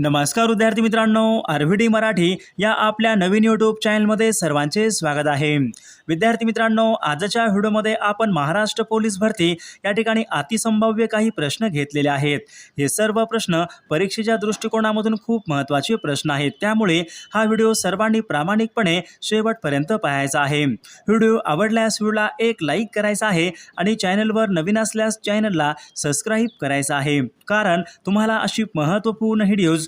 नमस्कार विद्यार्थी मित्रांनो आरव्हीडी मराठी या आपल्या नवीन यूट्यूब चॅनलमध्ये सर्वांचे स्वागत आहे. विद्यार्थी मित्रांनो आजच्या व्हिडिओमध्ये आपण महाराष्ट्र पोलीस भरती या ठिकाणी अतिसंभाव्य काही प्रश्न घेतलेले आहेत. हे सर्व प्रश्न परीक्षेच्या दृष्टिकोनामधून खूप महत्त्वाचे प्रश्न आहेत. त्यामुळे हा व्हिडिओ सर्वांनी प्रामाणिकपणे शेवटपर्यंत पाहायचा आहे. व्हिडिओ आवडल्यास व्हिडिओला एक लाईक करायचा आहे आणि चॅनलवर नवीन असल्यास चॅनलला सबस्क्राईब करायचं आहे. कारण तुम्हाला अशी महत्त्वपूर्ण व्हिडिओज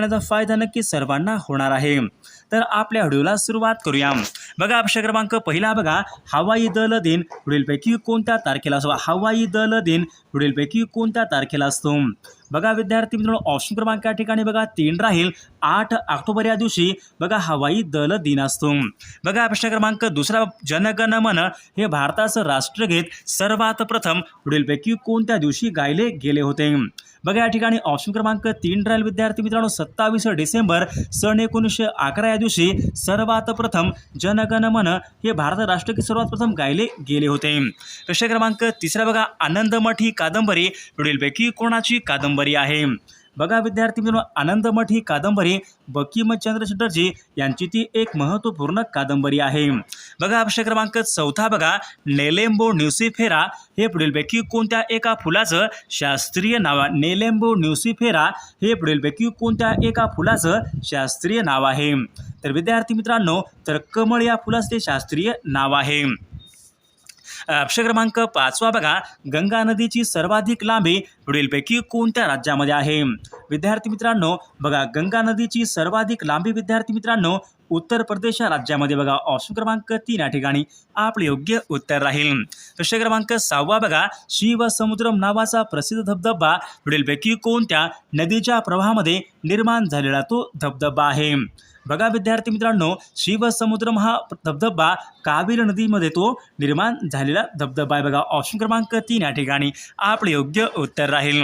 करण्याचा फायदा नक्की सर्वांना होणार आहे. तर आपल्या व्हिडिओला सुरुवात करूया. बघा प्रश्न क्रमांक पहिला बघा. हवाई दल दिन पुढीलपैकी कोणत्या तारखेला असतो? हवाई दल दिन पुढीलपैकी कोणत्या तारखेला असतो? बघा विद्यार्थी मित्रांनो ऑप्शन क्रमांक या ठिकाणी बघा. तीन राहील. आठ ऑक्टोबर या दिवशी बघा हवाई दल दिन असतो. बघा प्रश्न क्रमांक दुसरा जनगण मन हे भारताचं राष्ट्रगीत सर्वात प्रथम पुढीलपैकी कोणत्या दिवशी गायले गेले होते? बघा या ठिकाणी ऑप्शन क्रमांक तीन राहील विद्यार्थी मित्रांनो सत्तावीस डिसेंबर सन एकोणीसशे अकरा या दिवशी सर्वात प्रथम जनगण मन हे भारत राष्ट्रगीत सर्वात प्रथम गायले गेले होते. प्रश्न क्रमांक तिसरा बघा आनंदमठ ही कादंबरी पुढीलपैकी कोणाची कादंबरी आहे? बघा विद्यार्थी मित्रांनो आनंदमठ ही कादंबरी बंकिमचंद्र चटर्जी यांची ती एक महत्त्वपूर्ण कादंबरी आहे. बघा प्रश्न क्रमांक चौथा बघा नेलेम्बो न्यूसिफेरा हे पुढीलपैकी कोणत्या एका फुलाचं शास्त्रीय नाव नेलेम्बो न्यूसिफेरा हे पुढीलपैकी कोणत्या एका फुलाचं शास्त्रीय नाव आहे? तर विद्यार्थी मित्रांनो तर कमळ या फुलाचं शास्त्रीय नाव आहे. प्रश्न क्रमांक पाचवा बघा. गंगा नदीची सर्वाधिक लांबी पुढीलपैकी कोणत्या राज्यामध्ये आहे? विद्यार्थी मित्रांनो बघा गंगा नदीची सर्वाधिक लांबी विद्यार्थी मित्रांनो उत्तर प्रदेश राज्यामध्ये बघा. ऑप्शन क्रमांक तीन या ठिकाणी आपले योग्य उत्तर राहील. प्रश्न क्रमांक सहावा बघा. शिवसमुद्रम नावाचा प्रसिद्ध धबधबा पुढीलपैकी कोणत्या नदीच्या प्रवाहामध्ये निर्माण झालेला तो धबधबा आहे? बघा विद्यार्थी मित्रांनो शिवसमुद्रम हा धबधबा कावेरी नदीमध्ये तो निर्माण झालेला धबधबा आहे. बघा ऑप्शन क्रमांक तीन या ठिकाणी आपले योग्य उत्तर राहील.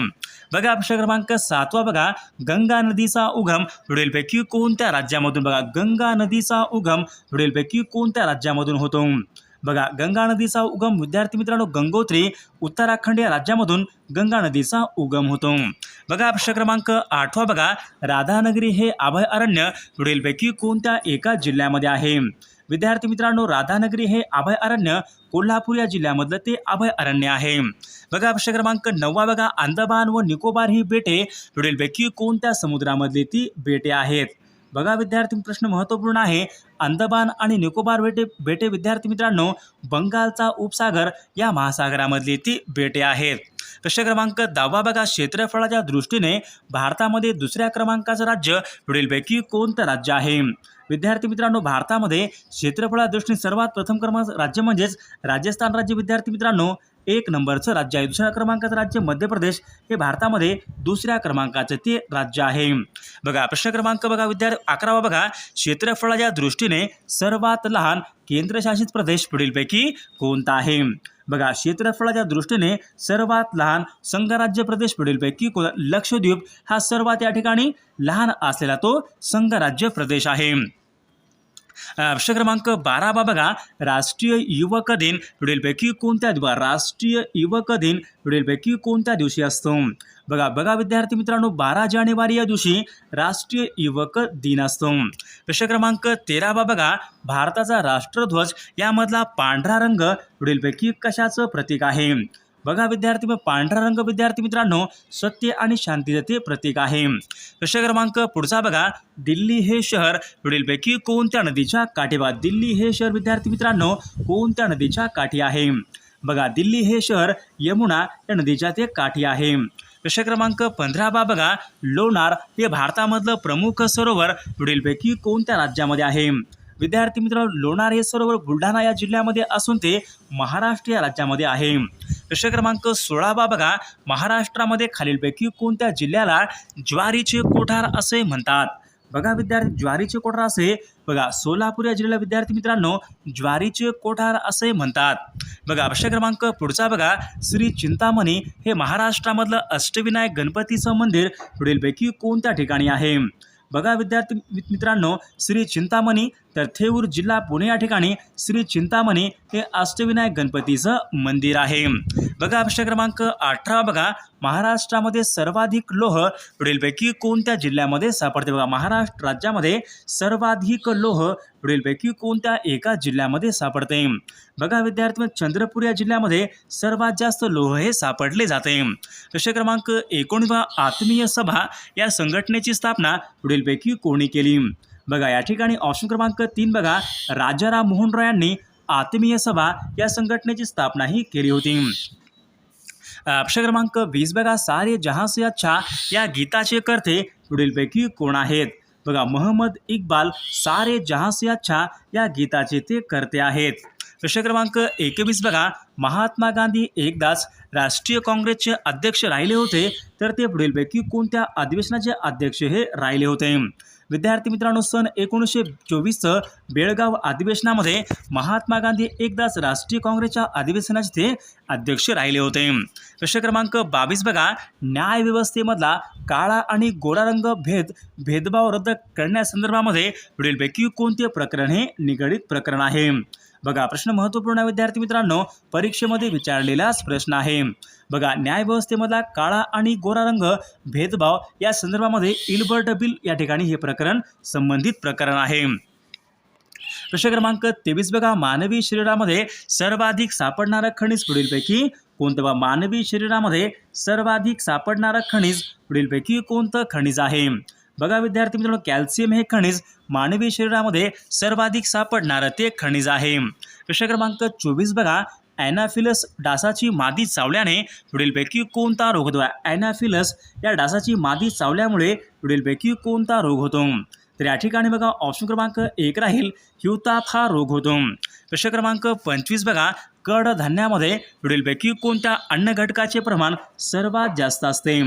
बघा प्रश्न क्रमांक सातवा बघा गंगा नदीचा उगम पुढीलपैकी कोणत्या राज्यामधून? बघा गंगा नदीचा उगम पुढीलपैकी कोणत्या राज्यामधून होतो? बघा गंगा नदीचा उगम विद्यार्थी मित्रांनो गंगोत्री उत्तराखंड या राज्यामधून गंगा नदीचा उगम होतो. बघा प्रश्न क्रमांक आठवा बघा. राधानगरी हे अभयारण्य पुढीलपैकी कोणत्या एका जिल्ह्यामध्ये आहे? विद्यार्थी मित्रांनो राधानगरी हे अभयारण्य कोल्हापूर या जिल्ह्यामधलं ते अभयारण्य आहे. बघा प्रश्न क्रमांक नववा बघा. अंदमान व निकोबार ही बेटे पुढीलपैकी कोणत्या समुद्रामधली ती बेटे आहेत? बघा विद्यार्थी प्रश्न महत्त्वपूर्ण आहे. अंदमान आणि निकोबार बेटे बेटे विद्यार्थी मित्रांनो बंगालचा उपसागर या महासागरामधली ती बेटे आहेत. प्रश्न क्रमांक दहावा बघा. क्षेत्रफळाच्या दृष्टीने भारतामध्ये दुसऱ्या क्रमांकाचं राज्य पुढीलपैकी कोणतं राज्य आहे? विद्यार्थी मित्रांनो भारतामध्ये क्षेत्रफळा दृष्टीने सर्वात प्रथम क्रमांक राज्य म्हणजेच राजस्थान राज्य. विद्यार्थी मित्रांनो एक नंबरचं राज्य आहे. दुसऱ्या क्रमांकाचं राज्य मध्य प्रदेश. हे भारतामध्ये दुसऱ्या क्रमांकाचं ते राज्य आहे. बघा प्रश्न क्रमांक बघा विद्यार्थी अकरावा बघा. क्षेत्रफळाच्या दृष्टीने सर्वात लहान केंद्रशासित प्रदेश पुढीलपैकी कोणता आहे? बघा क्षेत्रफळाच्या दृष्टीने सर्वात लहान संघराज्य प्रदेश पुढीलपैकी को लक्षद्वीप हा सर्वात या ठिकाणी लहान असलेला तो संघराज्य प्रदेश आहे. प्रश्न क्रमांक बारावा बघा. राष्ट्रीय युवक दिन. पुढीलपैकी कोणत्या दिवस राष्ट्रीय युवक दिन पुढीलपैकी कोणत्या दिवशी असतो? बघा बघा विद्यार्थी मित्रांनो बारा जानेवारी या दिवशी राष्ट्रीय युवक दिन असतो. प्रश्न क्रमांक तेरावा बघा. भारताचा राष्ट्रध्वज यामधला पांढरा रंग पुढीलपैकी कशाचं प्रतीक आहे? बघा विद्यार्थी पांढरा रंग विद्यार्थी मित्रांनो सत्य आणि शांतीचं ते प्रतीक आहे. प्रश्न क्रमांक पुढचा बघा. दिल्ली हे शहर पुढीलपैकी कोणत्या नदीच्या काठी? बा दिल्ली हे शहर विद्यार्थी मित्रांनो कोणत्या नदीच्या काठी आहे? बघा दिल्ली हे शहर यमुना या नदीच्या ते काठी आहे. प्रश्न क्रमांक पंधरावा बघा. लोणार हे भारतामधलं प्रमुख सरोवर पुढीलपैकी कोणत्या राज्यामध्ये आहे? विद्यार्थी मित्रांनो लोणार हे सरोवर बुलढाणा या जिल्ह्यामध्ये असून ते महाराष्ट्र या राज्यामध्ये आहे. प्रश्न क्रमांक सोळावा बघा महाराष्ट्रामध्ये खालीलपैकी कोणत्या जिल्ह्याला ज्वारीचे कोठार असे म्हणतात? बघा विद्यार्थी ज्वारीचे कोठार असे बघा सोलापूर या जिल्ह्याला विद्यार्थी मित्रांनो ज्वारीचे कोठार असे म्हणतात. बघा प्रश्न क्रमांक पुढचा बघा श्री चिंतामणी हे महाराष्ट्रामधलं अष्टविनायक गणपतीचं मंदिर पुढीलपैकी कोणत्या ठिकाणी आहे? बघा विद्यार्थी मित्रांनो श्री चिंतामणी तर थेऊर जिल्हा पुणे या ठिकाणी श्री चिंतामणी हे अष्टविनायक गणपतीचं मंदिर आहे. बघा प्रश्न क्रमांक अठरा बघा. महाराष्ट्रामध्ये सर्वाधिक लोह पुढीलपैकी कोणत्या जिल्ह्यामध्ये सापडते? बघा महाराष्ट्र राज्यामध्ये सर्वाधिक लोह पुढीलपैकी कोणत्या एका जिल्ह्यामध्ये सापडते? बघा विद्यार्थी चंद्रपूर या जिल्ह्यामध्ये सर्वात जास्त लोह हे सापडले जाते. प्रश्न क्रमांक एकोणीसवा आत्मीय सभा या संघटनेची स्थापना पुढीलपैकी कोणी केली? बघा या ठिकाणी ऑप्शन क्रमांक तीन बघा. राजाराम मोहन रॉय यांनी आत्मीय सभा या संघटनेची स्थापनाही केली होती. प्रश्न क्रमांक वीस बघा. सारे जहां से अच्छा या गीताचे कर्ते पुढीलपैकी कोण आहेत? बघा मोहम्मद इक्बाल सारे जहां से अच्छा या गीताचे ते कर्ते आहेत. प्रश्न क्रमांक एकवीस बघा. महात्मा गांधी एकदाच राष्ट्रीय काँग्रेसचे अध्यक्ष राहिले होते तर ते पुढीलपैकी कोणत्या अधिवेशनाचे अध्यक्ष हे राहिले होते? विद्यार्थी मित्रांनो सन एकोणीसशे चोवीसचं बेळगाव अधिवेशनामध्ये महात्मा गांधी एकदाच राष्ट्रीय काँग्रेसच्या अधिवेशनाचे ते अध्यक्ष राहिले होते. प्रश्न क्रमांक बावीस बघा. न्यायव्यवस्थेमधला काळा आणि गोरा रंग भेद भेदभाव रद्द करण्यासंदर्भामध्ये पुढीलपैकी कोणते प्रकरण हे निगडीत प्रकरण आहे? बघा प्रश्न महत्त्वपूर्ण विद्यार्थी मित्रांनो. परीक्षेमध्ये विचारलेलाच प्रश्न आहे. बघा न्यायव्यवस्थेमधला काळा आणि गोरा रंग भेदभाव या संदर्भामध्ये इल्बर्ट बिल या ठिकाणी हे प्रकरण संबंधित प्रकरण आहे. प्रश्न क्रमांक तेवीस बघा मानवी शरीरामध्ये सर्वाधिक सापडणारं खनिज पुढीलपैकी कोणतं? बघा मानवी शरीरामध्ये सर्वाधिक सापडणारं खनिज पुढीलपैकी कोणतं खनिज आहे? बघा विद्यार्थी मित्रांनो कॅल्शियम हे खनिज मानवी शरीरामध्ये सर्वाधिक सापडणारं ते खनिज आहे. प्रश्न क्रमांक चोवीस बघा ॲनाफिलस डासाची मादी चावल्याने पुढीलपैकी कोणता रोग होतो? ॲनाफिलस या डासाची मादी चावल्यामुळे पुढीलपैकी कोणता रोग होतो? तर या ठिकाणी बघा ऑप्शन क्रमांक एक राहील हिवताप हा रोग होतो प्रश्न क्रमांक पंचवीस बघा कडधान्यामध्ये पुढीलपैकी कोणत्या अन्न घटकाचे प्रमाण सर्वात जास्त असते?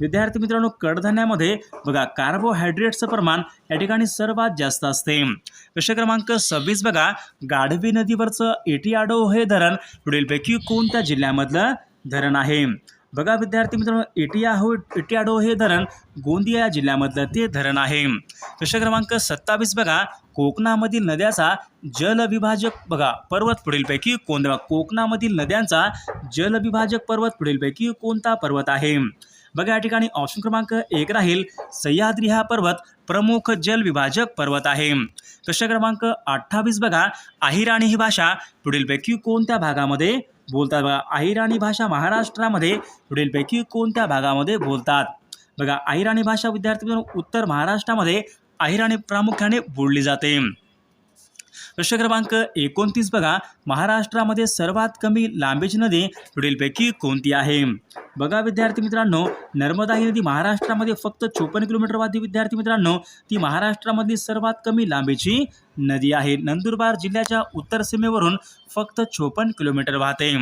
विद्यार्थी मित्रांनो कडधान्यामध्ये बघा कार्बोहायड्रेटचं प्रमाण या ठिकाणी सर्वात जास्त असते. प्रश्न क्रमांक सव्वीस बघा गाढवी नदीवरचं एटियाडो हे धरण पुढीलपैकी कोणत्या जिल्ह्यामधलं धरण आहे? बघा विद्यार्थी मित्रांनो इटियाहो एटियाडो हे धरण गोंदिया जिल्ह्यामधलं ते धरण आहे. प्रश्न क्रमांक सत्तावीस बघा कोकणामधील नद्याचा जलविभाजक बघा पर्वत पुढीलपैकी कोणता कोकणामधील नद्यांचा जलविभाजक पर्वत पुढीलपैकी कोणता पर्वत आहे? बघा या ठिकाणी ऑप्शन क्रमांक एक राहील सह्याद्री हा पर्वत प्रमुख जलविभाजक पर्वत आहे. प्रश्न क्रमांक अठ्ठावीस बघा अहिराणी ही भाषा पुढीलपैकी कोणत्या भागामध्ये बोलतात बघा. अहिराणी भाषा महाराष्ट्रामध्ये पुढीलपैकी कोणत्या भागामध्ये बोलतात? बघा अहिराणी भाषा विद्यार्थी उत्तर महाराष्ट्रामध्ये अहिराणी प्रामुख्याने बोलली जाते. प्रश्न क्रमांक एकोणतीस बघा. महाराष्ट्रामध्ये सर्वात कमी लांबीची नदी पुढीलपैकी कोणती आहे? बघा विद्यार्थी मित्रांनो नर्मदा ही नदी महाराष्ट्रामध्ये फक्त चोपन्न किलोमीटर वाहते विद्यार्थी मित्रांनो ती महाराष्ट्रामधली सर्वात कमी लांबीची नदी आहे. नंदुरबार जिल्ह्याच्या उत्तर सीमेवरून फक्त चोपन्न किलोमीटर वाहते.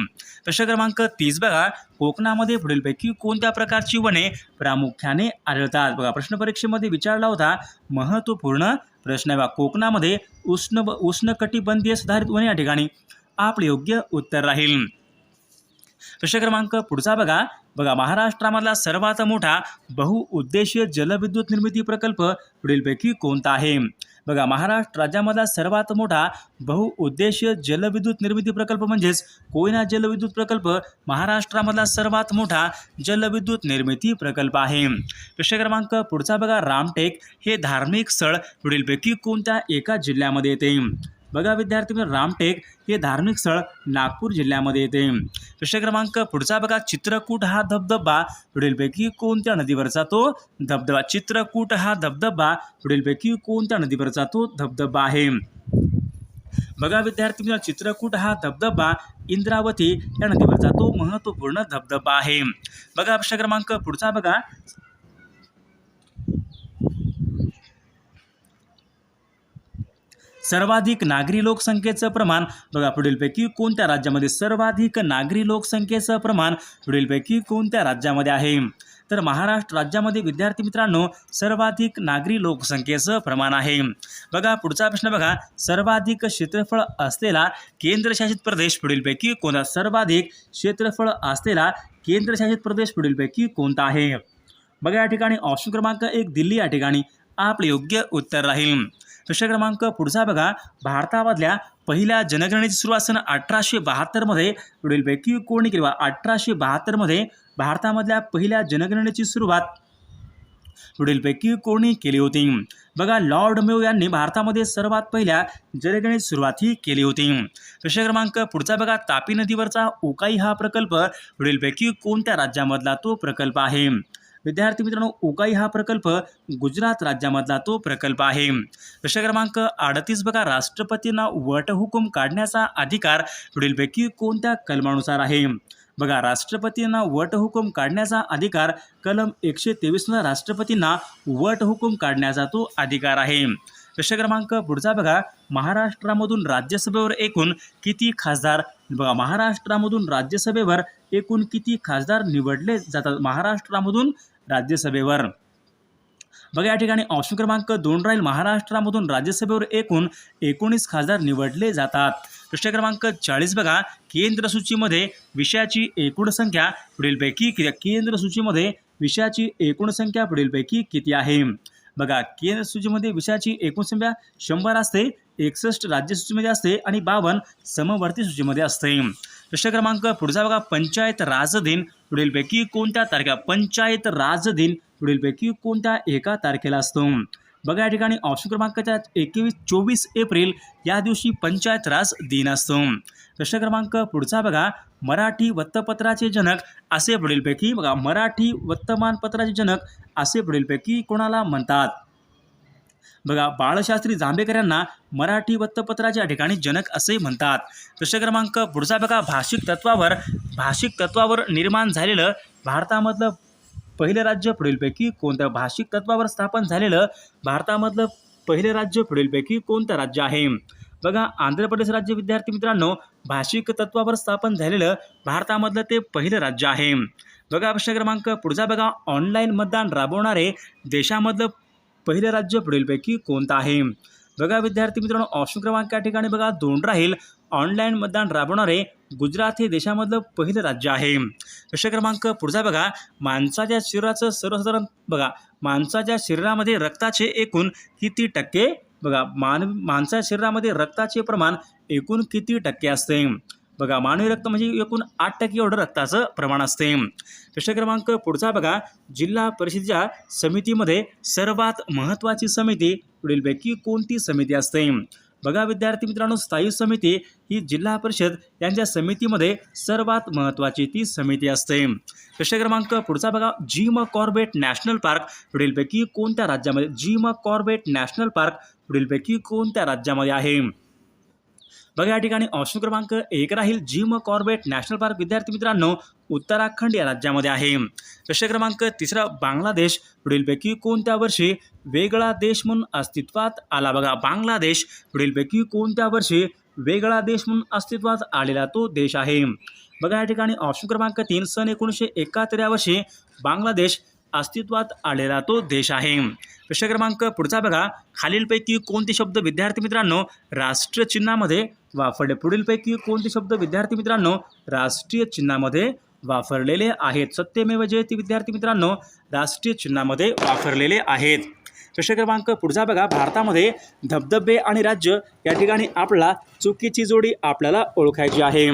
प्रश्न क्रमांक तीस बघा. कोकणामध्ये पुढीलपैकी कोणत्या प्रकारची वने प्रामुख्याने आढळतात? बघा प्रश्न परीक्षेमध्ये विचारला होता. महत्त्वपूर्ण प्रश्न आहे कोकणामध्ये उष्ण उष्णकटिबंधीय सुधारित वन या ठिकाणी आपले योग्य उत्तर राहील. प्रश्न क्रमांक पुढचा बघा. बघा महाराष्ट्रामधला सर्वात मोठा बहुउद्देशीय जलविद्युत निर्मिती प्रकल्प पुढीलपैकी कोणता आहे? बघा महाराष्ट्र राज्यामधला सर्वात मोठा बहुउद्देशीय जलविद्युत निर्मिती प्रकल्प म्हणजेच कोयना जलविद्युत प्रकल्प महाराष्ट्रामधला सर्वात मोठा जलविद्युत निर्मिती प्रकल्प आहे. प्रश्न क्रमांक पुढचा बघा रामटेक हे धार्मिक स्थळ पुढीलपैकी कोणत्या एका जिल्ह्यामध्ये येते? बघा विद्यार्थी मित्र, रामटेक हे धार्मिक स्थळ नागपूर जिल्ह्यामध्ये येते. प्रश्न क्रमांक पुढचा बघा चित्रकूट हा धबधबा पुढीलपैकी कोणत्या नदीवरचा तो धबधबा? चित्रकूट हा धबधबा पुढीलपैकी कोणत्या नदीवरचा तो धबधबा आहे? बघा विद्यार्थी मित्र चित्रकूट हा धबधबा इंद्रावती या नदीवरचा तो महत्त्वपूर्ण धबधबा आहे. बघा प्रश्न क्रमांक पुढचा बघा सर्वाधिक नागरी लोकसंख्येचं प्रमाण बघा पुढीलपैकी कोणत्या राज्यामध्ये सर्वाधिक नागरी लोकसंख्येचं प्रमाण पुढीलपैकी कोणत्या राज्यामध्ये आहे? तर महाराष्ट्र राज्यामध्ये विद्यार्थी मित्रांनो सर्वाधिक नागरी लोकसंख्येचं प्रमाण आहे. बघा पुढचा प्रश्न बघा. सर्वाधिक क्षेत्रफळ असलेला केंद्रशासित प्रदेश पुढीलपैकी कोणता? सर्वाधिक क्षेत्रफळ असलेला केंद्रशासित प्रदेश पुढीलपैकी कोणता आहे? बघा या ठिकाणी ऑप्शन क्रमांक एक दिल्ली या ठिकाणी. आपले योग्य उत्तर राहील. प्रश्न क्रमांक पुढचा बघा. भारतामधल्या पहिल्या जनगणनेची सुरुवात सन अठराशे बहात्तरमध्ये पुढीलपैकी कोणी केली बा अठराशे बहात्तरमध्ये भारतामधल्या पहिल्या जनगणनेची सुरुवात पुढीलपैकी कोणी केली होती. बघा लॉर्ड मेव यांनी भारतामध्ये सर्वात पहिल्या जनगणनेची सुरुवात ही केली होती. प्रश्न क्रमांक पुढचा बघा. तापी नदीवरचा उकाई हा प्रकल्प पुढीलपैकी कोणत्या राज्यामधला तो प्रकल्प आहे? विद्यार्थी मित्रांनो उकाई हा प्रकल्प गुजरात राज्यामधला तो प्रकल्प आहे. प्रश्न क्रमांक अडतीस बघा राष्ट्रपतींना वटहुकूम काढण्याचा अधिकार पुढीलपैकी कोणत्या कलमानुसार आहे? बघा राष्ट्रपतींना वटहुकूम काढण्याचा अधिकार कलम एकशे तेवीसनं राष्ट्रपतींना वटहुकूम काढण्याचा तो अधिकार आहे. प्रश्न क्रमांक पुढचा बघा महाराष्ट्रामधून राज्यसभेवर एकूण किती खासदार बघा महाराष्ट्रामधून राज्यसभेवर एकूण किती खासदार निवडले जातात? महाराष्ट्रामधून राज्यसभेवर. बघा या ठिकाणी ऑप्शन क्रमांक दोन राहील. महाराष्ट्रामधून राज्यसभेवर एकूण एकोणीस खासदार निवडले जातात. प्रश्न क्रमांक चाळीस बघा. केंद्र सूचीमध्ये विषयाची एकूण संख्या पुढीलपैकी किती केंद्र सूचीमध्ये विषयाची एकूण संख्या पुढीलपैकी किती आहे? बघा केंद्र सूचीमध्ये विषयाची एकूण संख्या शंभर असते एकसष्ट राज्य सूचीमध्ये असते आणि बावन्न समवर्ती सूचीमध्ये असते. प्रश्न क्रमांक पुढचा बघा. पंचायत राज दिन पुढीलपैकी कोणत्या तारखा पंचायत राज दिन पुढीलपैकी कोणत्या एका तारखेला असतो? बघा या ठिकाणी ऑप्शन क्रमांकाच्या एकवीस चोवीस एप्रिल या दिवशी पंचायत राज दिन असतो. प्रश्न क्रमांक पुढचा बघा. मराठी वृत्तपत्राचे जनक असे पुढीलपैकी बघा. मराठी वर्तमानपत्राचे जनक असे पुढीलपैकी कोणाला म्हणतात? बघा बाळशास्त्री जांभेकर यांना मराठी वृत्तपत्राच्या ठिकाणी जनक असे म्हणतात. प्रश्न क्रमांक पुढचा बघा भाषिक तत्वावर भाषिक तत्वावर निर्माण झालेलं भारतामधलं पहिलं राज्य पुढीलपैकी कोणत्या भाषिक तत्वावर स्थापन झालेलं भारतामधलं पहिलं राज्य पुढीलपैकी कोणतं राज्य आहे? बघा आंध्र प्रदेश राज्य विद्यार्थी मित्रांनो भाषिक तत्वावर स्थापन झालेलं भारतामधलं ते पहिलं राज्य आहे. बघा प्रश्न क्रमांक पुढचा बघा ऑनलाईन मतदान राबवणारे देशामधलं पहिलं राज्य पुढीलपैकी कोणतं आहे? बघा विद्यार्थी मित्रांनो ऑप्शन क्रमांक या ठिकाणी बघा दोन राहील. ऑनलाईन मतदान राबवणारे गुजरात हे देशामधलं पहिलं राज्य आहे. प्रश्न क्रमांक पुढचा बघा माणसाच्या शरीराचं सर्वसाधारण बघा माणसाच्या शरीरामध्ये रक्ताचे एकूण किती टक्के? बघा मान माणसाच्या शरीरामध्ये रक्ताचे प्रमाण एकूण किती टक्के असते? बघा मानवी रक्त म्हणजे एकूण आठ टक्के एवढं रक्ताचं प्रमाण असते. प्रश्न क्रमांक पुढचा बघा. जिल्हा परिषदेच्या समितीमध्ये सर्वात महत्त्वाची समिती पुढीलपैकी कोणती समिती असते? बघा विद्यार्थी मित्रांनो स्थायी समिती ही जिल्हा परिषद यांच्या समितीमध्ये सर्वात महत्त्वाची ती समिती असते. प्रश्न क्रमांक पुढचा बघा. जिम कॉर्बेट नॅशनल पार्क पुढीलपैकी कोणत्या राज्यामध्ये? जिम कॉर्बेट नॅशनल पार्क पुढीलपैकी कोणत्या राज्यामध्ये आहे? बघा या ठिकाणी ऑप्शन क्रमांक एक राहील जिम कॉर्बेट नॅशनल पार्क. विद्यार्थी मित्रांनो उत्तराखंड या राज्यामध्ये आहे. प्रश्न क्रमांक तिसरा बांगलादेश. पुढीलपैकी कोणत्या वर्षी वेगळा देश म्हणून अस्तित्वात आला? बघा बांगलादेश पुढीलपैकी कोणत्या वर्षी वेगळा देश म्हणून अस्तित्वात आलेला तो देश आहे? बघा या ठिकाणी ऑप्शन क्रमांक तीन सन एकोणीसशे एकाहत्तर या वर्षी बांगलादेश अस्तित्वात आलेला तो देश आहे. प्रश्न क्रमांक पुढचा बघा. खालीलपैकी कोणते शब्द विद्यार्थी मित्रांनो राष्ट्रचिन्हामध्ये वापरले पुढीलपैकी कोणते शब्द विद्यार्थी मित्रांनो राष्ट्रीय चिन्हामध्ये वापरलेले आहेत? सत्यमेव जयते विद्यार्थी मित्रांनो राष्ट्रीय चिन्हामध्ये वापरलेले आहेत. प्रश्न क्रमांक पुढचा बघा. भारतामध्ये धबधबे आणि राज्य या ठिकाणी आपला चुकीची जोडी आपल्याला ओळखायची आहे.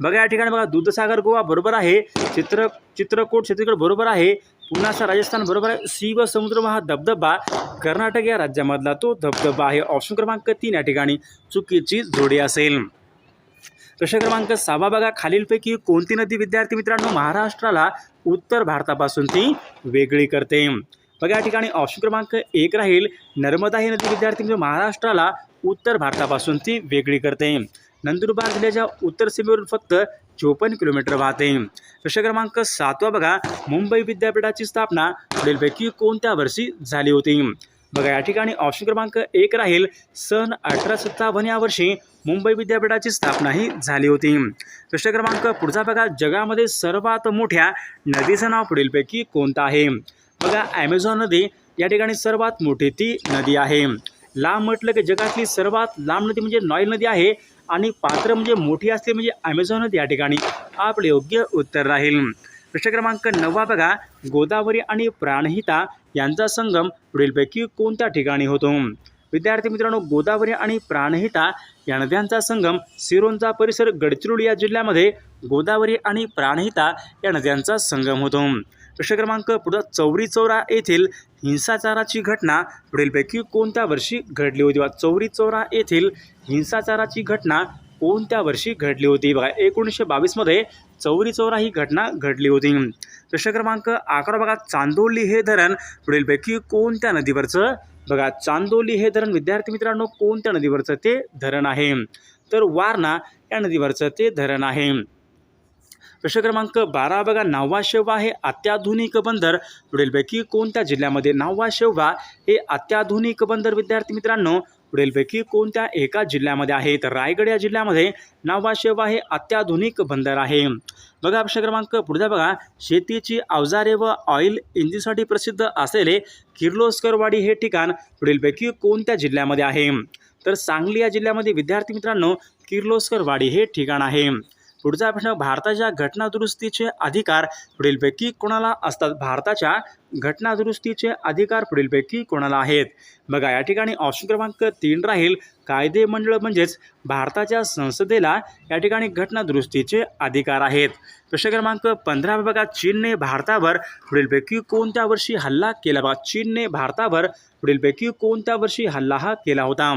बघा या ठिकाणी बघा. दूधसागर गोवा बरोबर आहे. चित्र चित्रकूट छत्तीसगड बरोबर आहे. पुण्याचा राजस्थान बरोबर आहे. शिव समुद्र हा धबधबा कर्नाटक या राज्यामधला तो धबधबा आहे. ऑप्शन क्रमांक तीन या ठिकाणी चुकीची जोडी असेल. प्रश्न क्रमांक सहावा बघा. खालीलपैकी कोणती नदी विद्यार्थी मित्रांनो महाराष्ट्राला उत्तर भारतापासून ती वेगळी करते? बघा या ठिकाणी ऑप्शन क्रमांक एक राहील. नर्मदा ही नदी विद्यार्थी म्हणजे महाराष्ट्राला उत्तर भारतापासून ती वेगळी करते. नंदुरबार जिल्ह्याच्या उत्तर सीमेवरून फक्त चोपन्न किलोमीटर वाहते. प्रश्न क्रमांक सातवा बघा मुंबई विद्यापीठाची स्थापना पुढीलपैकी कोणत्या वर्षी झाली होती? बघा या ठिकाणी ऑप्शन क्रमांक एक राहील सन अठरा सत्तावन्न या वर्षी मुंबई विद्यापीठाची स्थापना ही झाली होती. प्रश्न क्रमांक पुढचा बघा जगामध्ये सर्वात मोठ्या नदीचं नाव पुढीलपैकी कोणतं आहे? बघा ॲमेझॉन नदी या ठिकाणी सर्वात मोठी ती नदी आहे. लांब म्हटलं की जगातली सर्वात लांब नदी म्हणजे नॉईल नदी आहे. आणि पात्र म्हणजे मोठी असते म्हणजे ॲमेझॉनच या ठिकाणी. आपले योग्य उत्तर राहील. प्रश्न क्रमांक नववा बघा. गोदावरी आणि प्राणहिता यांचा संगम पुढीलपैकी कोणत्या ठिकाणी होतो? विद्यार्थी मित्रांनो गोदावरी आणि प्राणहिता या नद्यांचा संगम सिरोंचा परिसर गडचिरोली या जिल्ह्यामध्ये गोदावरी आणि प्राणहिता या नद्यांचा संगम होतो. प्रश्न क्रमांक पुढं चौरी चौरा येथील हिंसाचाराची घटना पुढीलपैकी कोणत्या वर्षी घडली होती? बघा चौरी चौरा येथील हिंसाचाराची घटना कोणत्या वर्षी घडली होती? बघा एकोणीसशे बावीसमध्ये चौरी चौरा ही घटना घडली होती. प्रश्न क्रमांक अकरा बघा चांदोली हे धरण पुढीलपैकी कोणत्या नदीवरचं बघा चांदोली हे धरण विद्यार्थी मित्रांनो कोणत्या नदीवरचं ते धरण आहे? तर वारणा या नदीवरचं ते धरण आहे. प्रश्न क्रमांक बारा बघा नावा शेव्हा हे अत्याधुनिक बंदर. पुढीलपैकी कोणत्या जिल्ह्यामध्ये नावा शेव्हा हे अत्याधुनिक बंदर विद्यार्थी मित्रांनो? पुढीलपैकी कोणत्या एका जिल्ह्यामध्ये आहे? तर रायगड या जिल्ह्यामध्ये नावा शेव्हा हे अत्याधुनिक बंदर आहे. बघा प्रश्न क्रमांक पुढचा बघा. शेतीची अवजारे व ऑइल इंजिनसाठी प्रसिद्ध असलेले किर्लोस्करवाडी हे ठिकाण पुढीलपैकी कोणत्या जिल्ह्यामध्ये आहे? तर सांगली या जिल्ह्यामध्ये विद्यार्थी मित्रांनो किर्लोस्करवाडी हे ठिकाण आहे. पुढचा प्रश्न भारताच्या घटनादुरुस्तीचे अधिकार पुढीलपैकी कोणाला असतात? भारताच्या घटनादुरुस्तीचे अधिकार पुढीलपैकी कोणाला आहेत? बघा या ठिकाणी ऑप्शन क्रमांक तीन राहील. कायदे मंडळ म्हणजेच भारताच्या संसदेला या ठिकाणी घटनादुरुस्तीचे अधिकार आहेत. प्रश्न क्रमांक पंधरा बघा चीनने भारतावर पुढीलपैकी कोणत्या वर्षी हल्ला केला बघा चीनने भारतावर पुढीलपैकी कोणत्या वर्षी हल्ला हा केला होता?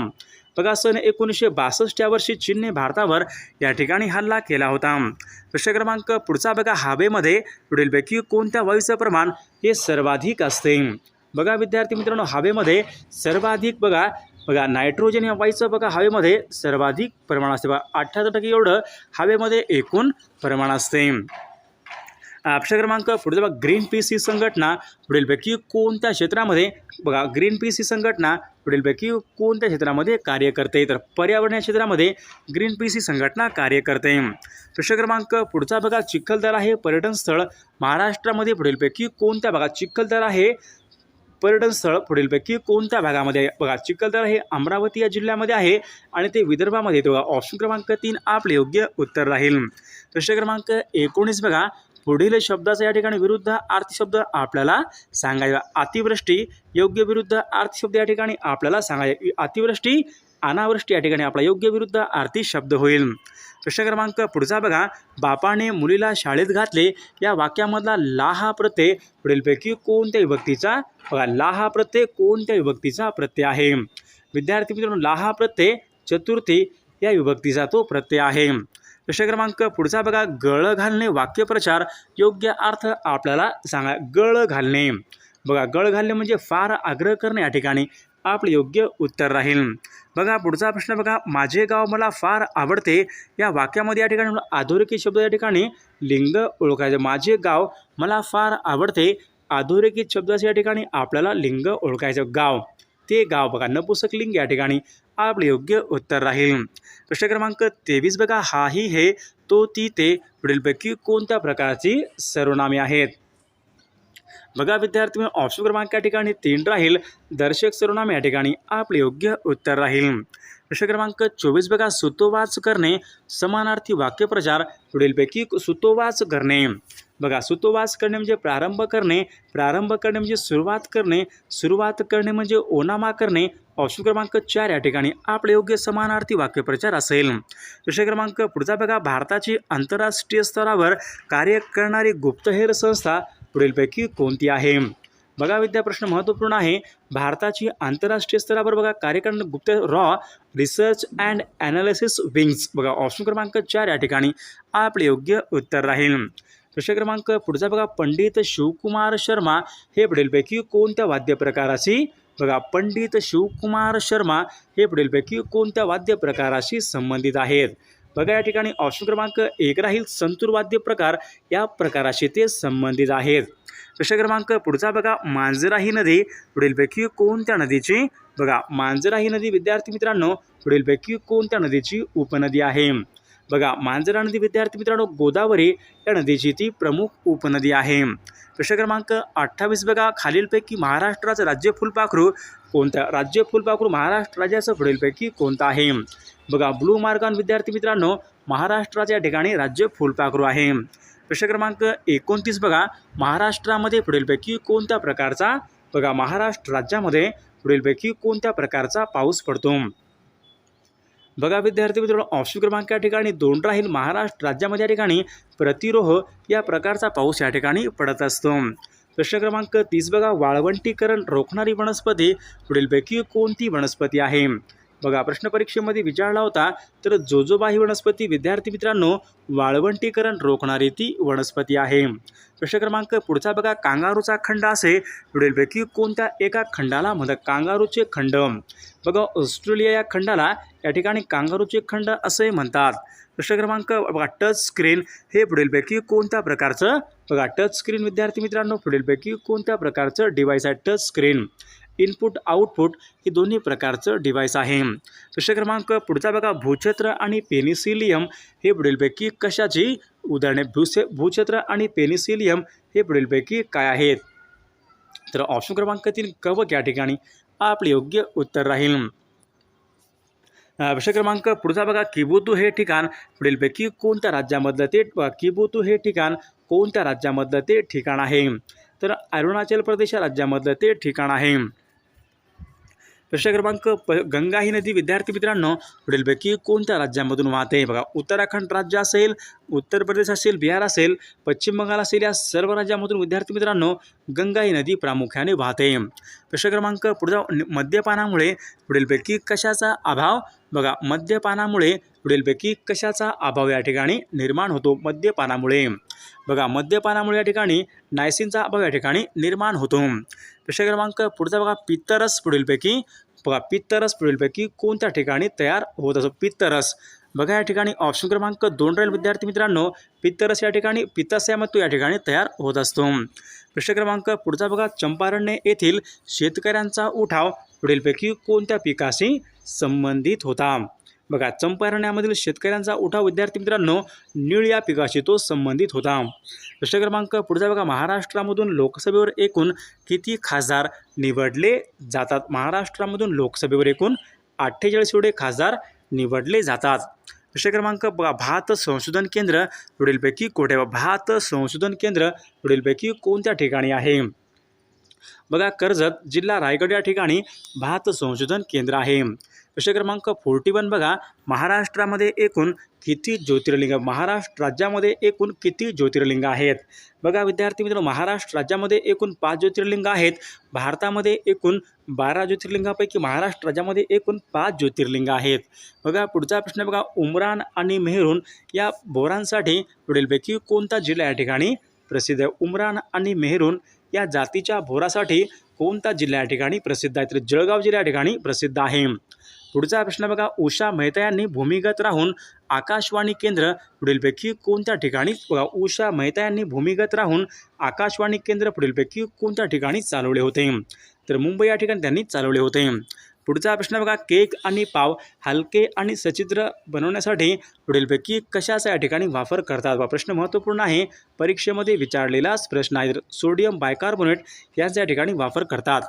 बघा सन एकोणीसशे बासष्ट या वर्षी चीनने भारतावर या ठिकाणी हल्ला केला होता. प्रश्न क्रमांक पुढचा बघा हवेमध्ये पुढीलपैकी कोणत्या वायूचं प्रमाण हे सर्वाधिक असते? बघा विद्यार्थी मित्रांनो हवेमध्ये सर्वाधिक बघा बघा नायट्रोजन या वायूचं बघा हवेमध्ये सर्वाधिक प्रमाण असते. बघा अठ्ठ्याहत्तर टक्के एवढं हवेमध्ये एकूण प्रमाण असते. अक्षर क्रमांक पुढे बघा ग्रीन पीस ही संघटना पुढीलपैकी कोणत्या क्षेत्रामध्ये बघा ग्रीन पीस ही संघटना पुढीलपैकी कोणत्या क्षेत्रामध्ये कार्य करते? तर पर्यावरण या क्षेत्रामध्ये ग्रीन पीस ही संघटना कार्य करते. प्रश्न क्रमांक पुढचा बघा चिखलदरा हे पर्यटन स्थळ. महाराष्ट्रामध्ये पुढीलपैकी कोणत्या भागात चिखलदरा हे पर्यटन स्थळ पुढीलपैकी कोणत्या भागामध्ये आहे? बघा चिखलदरा हे अमरावती या जिल्ह्यामध्ये आहे आणि ते विदर्भामध्ये येते बघा ऑप्शन क्रमांक तीन आपले योग्य उत्तर राहील. प्रश्न क्रमांक एकोणीस बघा पुढील शब्दाचा या ठिकाणी विरुद्ध अर्थ शब्द आपल्याला सांगायचा. अतिवृष्टी योग्य विरुद्ध अर्थ शब्द या ठिकाणी आपल्याला सांगायचा. अतिवृष्टी अनावृष्टी या ठिकाणी आपला योग्य विरुद्ध आर्थिक शब्द होईल. प्रश्न क्रमांक पुढचा बघा. बापाने मुलीला शाळेत घातले. या वाक्यामधला ला हा प्रत्यय पुढीलपैकी कोणत्या विभक्तीचा? बघा ला हा प्रत्यय कोणत्या विभक्तीचा प्रत्यय आहे? विद्यार्थी मित्रांनो ला हा प्रत्यय चतुर्थी या विभक्तीचा तो प्रत्यय आहे. प्रश्न क्रमांक पुढचा बघा गळ घालणे वाक्यप्रचार योग्य अर्थ आपल्याला सांगा गळ घालणे. बघा गळ घालणे म्हणजे फार आग्रह करणे या ठिकाणी. आपले योग्य उत्तर राहील. बघा पुढचा प्रश्न बघा माझे गाव मला फार आवडते. या वाक्यामध्ये या ठिकाणी अधोरेखित शब्द या ठिकाणी लिंग ओळखायचं. माझे गाव मला फार आवडते. अधोरेखित शब्दाच्या या ठिकाणी आपल्याला लिंग ओळखायचं. गाव. ते गाव बघा नपुसकलिंग या ठिकाणी आपले योग्य उत्तर राहील. प्रश्न क्रमांक तेवीस बघा हाही हे तो ती ते पुढीलपैकी कोणत्या प्रकारची सर्वनामे आहेत? बघा विद्यार्थी ऑप्शन क्रमांक या ठिकाणी तीन राहील. दर्शक सर्वनामे या ठिकाणी आपले योग्य उत्तर राहील. प्रश्न क्रमांक चोवीस बघा सुतोवाच करणे समानार्थी वाक्यप्रचार पुढीलपैकी सुतोवाच करणे. बघा सुतोवास करणे म्हणजे प्रारंभ करणे प्रारंभ करणे म्हणजे सुरुवात करणे सुरुवात करणे म्हणजे ओनामा करणे. ऑप्शन क्रमांक चार या ठिकाणी आपले योग्य समानार्थी वाक्यप्रचार असेल. विषय क्रमांक पुढचा बघा भारताची आंतरराष्ट्रीय स्तरावर कार्य करणारी गुप्तहेर संस्था पुढीलपैकी कोणती आहे? बघा विद्या प्रश्न महत्त्वपूर्ण आहे. भारताची आंतरराष्ट्रीय स्तरावर बघा कार्य गुप्त रॉ रिसर्च अँड ॲनालिसिस विंग्स. बघा ऑप्शन क्रमांक चार या ठिकाणी आपले योग्य उत्तर राहील. प्रश्न क्रमांक पुढचा बघा पंडित शिवकुमार शर्मा. हे पुढीलपैकी कोणत्या वाद्य प्रकाराशी बघा पंडित शिवकुमार शर्मा हे पुढीलपैकी कोणत्या वाद्य प्रकाराशी संबंधित आहेत? बघा या ठिकाणी ऑप्शन क्रमांक एक राहील. संतूर वाद्य प्रकार या प्रकाराशी ते संबंधित आहेत. प्रश्न क्रमांक पुढचा बघा मांजरा ही नदी. पुढीलपैकी कोणत्या नदीची? बघा मांजरा ही नदी. विद्यार्थी मित्रांनो पुढीलपैकी कोणत्या नदीची उपनदी आहे? बघा मांजरा नदी विद्यार्थी मित्रांनो गोदावरी या नदीची ती प्रमुख उपनदी आहे. प्रश्न क्रमांक अठ्ठावीस बघा खालीलपैकी महाराष्ट्राचं राज्य फुलपाखरू कोणत्या राज्य फुलपाखरू महाराष्ट्र राज्याचं पुढीलपैकी कोणतं आहे? बघा ब्लू मार्गान विद्यार्थी मित्रांनो महाराष्ट्राच्या या ठिकाणी राज्य फुलपाखरू आहे. प्रश्न क्रमांक एकोणतीस बघा महाराष्ट्रामध्ये पुढीलपैकी कोणत्या प्रकारचा बघा महाराष्ट्र राज्यामध्ये पुढीलपैकी कोणत्या प्रकारचा पाऊस पडतो? बघा विद्यार्थी मित्रांनो ऑप्शन क्रमांक या ठिकाणी दोन राहील. महाराष्ट्र राज्यामध्ये या ठिकाणी प्रतिरोह या प्रकारचा पाऊस या ठिकाणी पडत असतो. प्रश्न क्रमांक तीस बघा. वाळवंटीकरण रोखणारी वनस्पती पुढीलपैकी कोणती वनस्पती आहे? बघा प्रश्नपरीक्षेमध्ये विचारला होता तर जोजोबा ही वनस्पती विद्यार्थी मित्रांनो वाळवंटीकरण रोखणारी ती वनस्पती आहे. प्रश्न क्रमांक पुढचा बघा कांगारूचा खंड असे पुढीलपैकी कोणत्या एका खंडाला म्हणतात कांगारूचे खंड? बघा ऑस्ट्रेलिया या खंडाला या ठिकाणी कांगारूचे खंड असे म्हणतात. प्रश्न क्रमांक बघा टच स्क्रीन हे पुढीलपैकी कोणत्या प्रकारचं? बघा टच स्क्रीन विद्यार्थी मित्रांनो पुढीलपैकी कोणत्या प्रकारचं डिव्हाइस आहे टच स्क्रीन? इनपुट आउटपुट हे दोन्ही प्रकारचं डिव्हाइस आहे. प्रश्न क्रमांक पुढचा बघा भूक्षेत्र आणि पेनिसिलियम हे पुढीलपैकी कशाची उदाहरणे? भूसे भूक्षेत्र आणि पेनिसिलियम हे पुढीलपैकी काय आहेत? तर ऑप्शन क्रमांक तीन कवक या ठिकाणी आपले योग्य उत्तर राहील. प्रश्न क्रमांक पुढचा बघा किबुतू हे ठिकाण पुढीलपैकी कोणत्या राज्यामधलं ते बघा, किबुतू हे ठिकाण कोणत्या राज्यामधलं ते ठिकाण आहे? तर अरुणाचल प्रदेश राज्यामधलं ते ठिकाण आहे. प्रश्न क्रमांक प गंगा ही नदी विद्यार्थी मित्रांनो पुढीलपैकी कोणत्या राज्यामधून वाहते? बघा उत्तराखंड राज्य असेल उत्तर प्रदेश असेल बिहार असेल पश्चिम बंगाल असेल या सर्व राज्यामधून विद्यार्थी मित्रांनो गंगा ही नदी प्रामुख्याने वाहते. प्रश्न क्रमांक पुढचा मद्यपानामुळे पुढीलपैकी कशाचा अभाव? बघा मद्यपानामुळे पुढीलपैकी कशाचा अभाव या ठिकाणी निर्माण होतो? मद्यपानामुळे. बघा मद्यपानामुळे या ठिकाणी नायसिनचा अभाव या ठिकाणी निर्माण होतो. प्रश्न क्रमांक पुढचा बघा पित्तरस पुढीलपैकी बघा पित्तरस पुढीलपैकी कोणत्या ठिकाणी तयार होत असतो? पित्तरस. बघा या ठिकाणी ऑप्शन क्रमांक दोन राहील विद्यार्थी मित्रांनो. पित्तरस या ठिकाणी पित्ताशयामध्ये या ठिकाणी तयार होत असतो. प्रश्न क्रमांक पुढचा बघा चंपारण्य येथील शेतकऱ्यांचा उठाव पुढीलपैकी कोणत्या पिकाशी संबंधित होता? बघा चंपारण्यामधील शेतकऱ्यांचा उठाव विद्यार्थी मित्रांनो निळ या पिकाशी तो संबंधित होता. प्रश्न क्रमांक पुढचा बघा महाराष्ट्रामधून लोकसभेवर एकूण किती खासदार निवडले जातात? महाराष्ट्रामधून लोकसभेवर एकूण अठ्ठेचाळीस एवढे खासदार निवडले जातात. प्रश्न क्रमांक बघा भात संशोधन केंद्र पुढीलपैकी कोठे? भात संशोधन केंद्र पुढीलपैकी कोणत्या ठिकाणी आहे? बघा कर्जत जिल्हा रायगड या ठिकाणी भात संशोधन केंद्र आहे. प्रश्न क्रमांक फोर्टी वन बघा. महाराष्ट्रामध्ये एकूण किती ज्योतिर्लिंग महाराष्ट्र राज्यामध्ये एकूण किती ज्योतिर्लिंग आहेत? बघा विद्यार्थी मित्र महाराष्ट्र राज्यामध्ये एकूण पाच ज्योतिर्लिंग आहेत. भारतामध्ये एकूण बारा ज्योतिर्लिंगापैकी महाराष्ट्र राज्यामध्ये एकूण पाच ज्योतिर्लिंग आहेत. बघा पुढचा प्रश्न बघा. उमरान आणि मेहरून या बोरांसाठी पुढीलपैकी कोणता जिल्हा या ठिकाणी प्रसिद्ध आहे? उमरान आणि मेहरून या जातीच्या भोरासाठी कोणता जिल्हा या ठिकाणी प्रसिद्ध आहे? तर जळगाव जिल्हा या ठिकाणी प्रसिद्ध आहे. पुढचा प्रश्न बघा. उषा मेहता यांनी भूमिगत राहून आकाशवाणी केंद्र पुढीलपैकी कोणत्या ठिकाणी बघा उषा मेहता यांनी भूमिगत राहून आकाशवाणी केंद्र पुढीलपैकी कोणत्या ठिकाणी चालवले होते? तर मुंबई या ठिकाणी त्यांनी चालवले होते. पुढचा प्रश्न बघा. केक आणि पाव हलके आणि सचित्र बनवण्यासाठी पुढीलपैकी कशाचा या ठिकाणी वापर करतात? बा प्रश्न महत्त्वपूर्ण आहे. परीक्षेमध्ये विचारलेलाच प्रश्न आहे. सोडियम बायकार्बोनेट यांचा या ठिकाणी वापर करतात.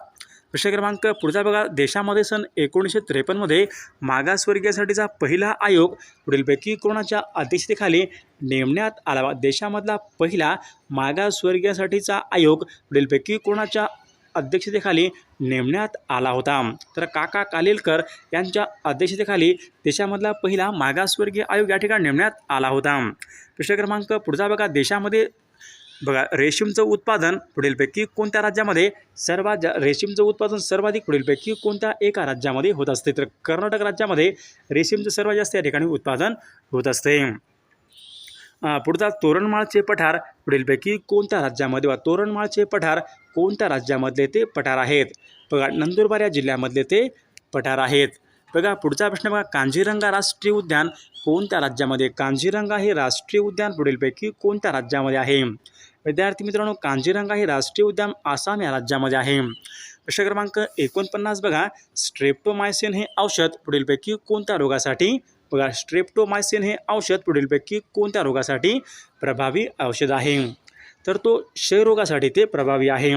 प्रश्न क्रमांक पुढचा बघा. देशामध्ये सन एकोणीसशे त्रेपन्नमध्ये मागासवर्गीयासाठीचा पहिला आयोग पुढीलपैकी कोणाच्या अध्यक्षतेखाली नेमण्यात आला. देशामधला पहिला मागासवर्गीयासाठीचा आयोग पुढीलपैकी कोणाच्या अध्यक्षतेखाली नेमण्यात आला होता. तर काका कालेलकर यांच्या अध्यक्षतेखाली देशामधला पहिला मागासवर्गीय आयोग या ठिकाणी नेमण्यात आला होता. प्रश्न क्रमांक पुढचा बघा. देशामध्ये बघा रेशीमचं उत्पादन पुढीलपैकी कोणत्या राज्यामध्ये सर्वात जा रेशीमचं उत्पादन सर्वाधिक पुढीलपैकी कोणत्या एका राज्यामध्ये होत असते? तर कर्नाटक राज्यामध्ये रेशीमचं सर्वात जास्त या ठिकाणी उत्पादन होत असते. पुढचा तोरणमाळचे पठार पुढीलपैकी कोणत्या राज्यामध्ये वा तोरणमाळचे पठार कोणत्या राज्यामधले ते पठार आहेत? बघा नंदुरबार या जिल्ह्यामधले ते पठार आहेत. बघा पुढचा प्रश्न बघा. कांजीरंगा राष्ट्रीय उद्यान कोणत्या राज्यामध्ये? कांजीरंगा हे राष्ट्रीय उद्यान पुढीलपैकी कोणत्या राज्यामध्ये आहे? विद्यार्थी मित्रांनो कांजीरंगा हे राष्ट्रीय उद्यान आसाम या राज्यामध्ये आहे. प्रश्न क्रमांक एकोणपन्नास बघा. स्ट्रेप्टोमायसिन हे औषध पुढीलपैकी कोणत्या रोगासाठी? बघा स्ट्रेप्टोमायसिन हे औषध पुढीलपैकी कोणत्या रोगासाठी प्रभावी औषध आहे? तर तो क्षयरोगासाठी ते प्रभावी आहे.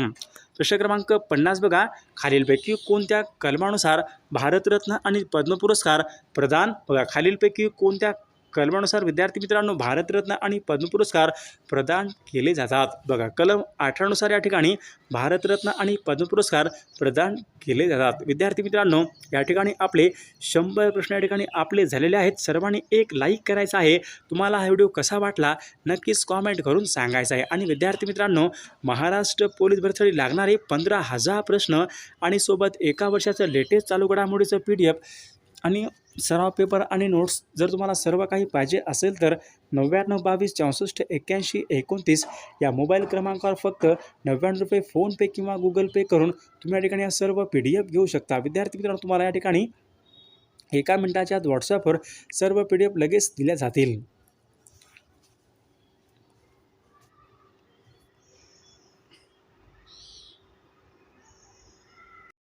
प्रश्न क्रमांक पन्नास बघा. खालीलपैकी कोणत्या कलमानुसार भारतरत्न आणि पद्म पुरस्कार प्रदान? बघा खालीलपैकी कोणत्या कलमानुसार विद्यार्थी मित्रांनो भारतरत्न आणि पद्म पुरस्कार प्रदान केले जातात. बघा कलम अठरानुसार या ठिकाणी भारतरत्न आणि पद्म पुरस्कार प्रदान केले जातात. विद्यार्थी मित्रांनो या ठिकाणी आपले शंभर प्रश्न या ठिकाणी आपले झालेले आहेत. सर्वांनी एक लाईक करायचा आहे. तुम्हाला हा व्हिडिओ कसा वाटला नक्कीच कॉमेंट करून सांगायचा आहे. आणि विद्यार्थी मित्रांनो महाराष्ट्र पोलीस भरतीसाठी लागणारे पंधरा हजार प्रश्न आणि सोबत एका वर्षाचं लेटेस्ट चालू घडामोडीचं पी डी एफ आणि सराव पेपर आणि नोट्स जर तुम्हाला सर्व काही पाहिजे असेल तर नव्याण्णव बावीस चौसष्ट एक्क्याऐंशी एकोणतीस या मोबाईल क्रमांकावर फक्त नव्याण्णव रुपये फोनपे किंवा गुगल पे करून तुम्ही या ठिकाणी या सर्व पी डी एफ घेऊ शकता. विद्यार्थी मित्रांनो तुम्हाला या ठिकाणी एका मिनिटाच्या आत व्हॉट्सअपवर सर्व पी डी एफ लगेच दिल्या जातील.